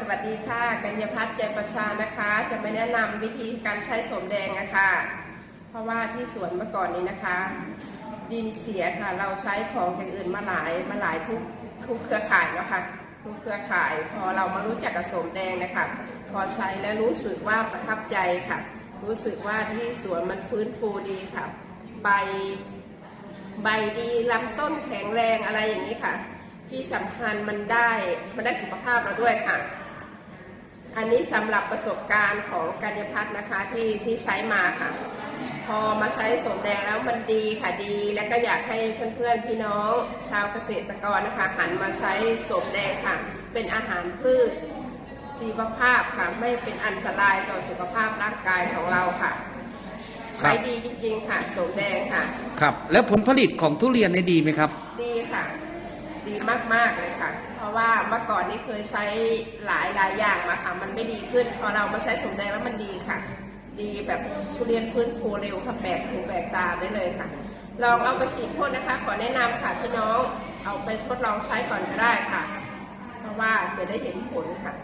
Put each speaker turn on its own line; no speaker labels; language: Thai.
สวัสดีค่ะ กัญญาพัฒน์ใจประชานะคะ จะไม่แนะนำวิธีการใช้สมแดงนะคะ เพราะว่าที่สวนเมื่อก่อนนี้นะคะ ดินเสียค่ะ เราใช้ของอย่างอื่นมาหลายมาหลายทุกทุกเครือข่ายแล้วค่ะ ทุกเครือข่าย พอเรามารู้จักกับสมแดงนะคะ พอใช้แล้วรู้สึกว่าประทับใจค่ะ รู้สึกว่าที่สวนมันฟื้นฟูดีค่ะ ใบ ใบดีลำต้นแข็งแรงอะไรอย่างนี้ค่ะ ที่สำคัญมันได้มันได้สุขภาพเราด้วยค่ะ อันนี้สำหรับประสบการณ์ของกัญญาพัฒน์นะคะที่ที่ใช้มาค่ะ พอมาใช้สมแดงแล้วมันดีค่ะดี แล้วก็อยากให้เพื่อนๆพี่น้องชาวเกษตรกรนะคะ หันมาใช้สมแดงค่ะ เป็นอาหารพืชชีวภาพค่ะไม่เป็นอันตรายต่อสุขภาพร่างกายของเราค่ะ
ครั
ใช้
บ
ดีจริงๆค่ะสมแดงค่ะ
ครับ แล้วผลผลิตของทุเรียนเนี่ยดีไหมครับ
ดีค่ะ ดีมากๆเลยค่ะ เพราะว่าเมื่อก่อนนี่เคยใช้หลายหลายอย่างมาค่ะ มันไม่ดีขึ้น พอเรามาใช้สมแดงแล้วมันดีค่ะ ดีแบบทุเรียนฟื้นฟูเร็วค่ะแปลกหูแปลกตาได้เลยค่ะ ลองเอาไปฉีดพ่นนะคะ ขอแนะนำค่ะพี่น้อง เอาไปทดลองใช้ก่อนก็ได้ค่ะ เพราะว่าจะได้เห็นผลค่ะ